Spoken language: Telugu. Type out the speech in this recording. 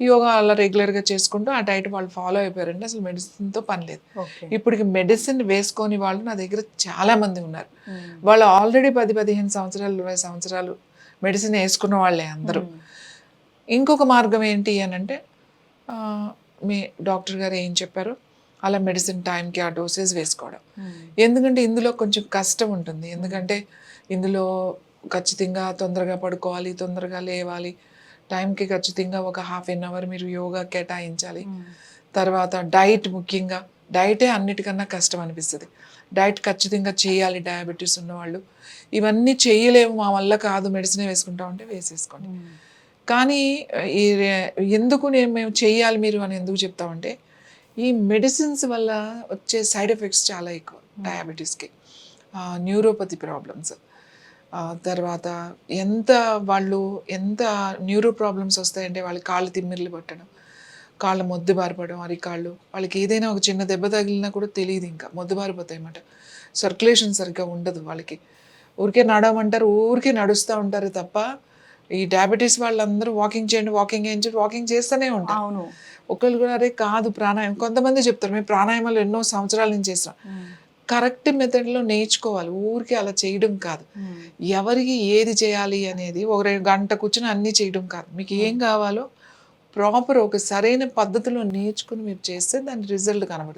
యోగా అలా రెగ్యులర్గా చేసుకుంటూ ఆ డైట్ వాళ్ళు ఫాలో అయిపోయారంటే అసలు మెడిసిన్తో పని లేదు. ఇప్పటికి మెడిసిన్ వేసుకొని వాళ్ళు నా దగ్గర చాలా మంది ఉన్నారు. వాళ్ళు ఆల్రెడీ పది పదిహేను సంవత్సరాలు ఇరవై సంవత్సరాలు మెడిసిన్ వేసుకున్న వాళ్ళే అందరూ. ఇంకొక మార్గం ఏంటి అని అంటే మీ డాక్టర్ గారు ఏం చెప్పారో? అలా మెడిసిన్ టైంకి ఆ డోసేజ్ వేసుకోవడం. ఎందుకంటే ఇందులో కొంచెం కష్టం ఉంటుంది. ఎందుకంటే ఇందులో ఖచ్చితంగా తొందరగా పడుకోవాలి తొందరగా లేవాలి. టైంకి ఖచ్చితంగా ఒక హాఫ్ ఎన్ అవర్ మీరు యోగా కేటాయించాలి. తర్వాత డైట్ ముఖ్యంగా డైటే అన్నిటికన్నా కష్టం అనిపిస్తుంది. డైట్ ఖచ్చితంగా చేయాలి డయాబెటీస్ ఉన్నవాళ్ళు. ఇవన్నీ చేయలేము మా వల్ల కాదు మెడిసిన్ వేసుకుంటామంటే వేసేసుకోండి. కానీ ఈ ఎందుకు నేను మేము చేయాలి మీరు అని ఎందుకు చెప్తామంటే ఈ మెడిసిన్స్ వల్ల వచ్చే సైడ్ ఎఫెక్ట్స్ చాలా ఎక్కువ డయాబెటీస్కి. Neuropathy problems. తర్వాత ఎంత వాళ్ళు ఎంత న్యూరో ప్రాబ్లమ్స్ వస్తాయంటే వాళ్ళకి కాళ్ళు తిమ్మిర్లు పట్టడం కాళ్ళ మొద్దు బారిపడడం అరికాళ్ళు వాళ్ళకి ఏదైనా ఒక చిన్న దెబ్బ తగిలినా కూడా తెలియదు ఇంకా మొద్దు బారిపోతాయి అన్నమాట సర్క్యులేషన్ సరిగ్గా ఉండదు వాళ్ళకి. ఊరికే నడవమంటారు ఊరికే నడుస్తూ ఉంటారు తప్ప ఈ డయాబెటీస్ వాళ్ళందరూ వాకింగ్ చేయండి వాకింగ్ చేయండి వాకింగ్ చేస్తూనే ఉంటారు. అవును. ఒకళ్ళు కూడా అరే కాదు ప్రాణాయామం. కొంతమంది చెప్తారు మేము ప్రాణాయామాలు ఎన్నో సంవత్సరాల నుంచి చేస్తాం కరెక్ట్ మెథడ్లో నేర్చుకోవాలి. ఊరికి అలా చేయడం కాదు. ఎవరికి ఏది చేయాలి అనేది ఒక గంట కూర్చొని అన్నీ చేయడం కాదు. మీకు ఏం కావాలో ప్రాపర్ ఒక సరైన పద్ధతిలో నేర్చుకుని మీరు చేస్తే దాని రిజల్ట్ కనబడుతుంది.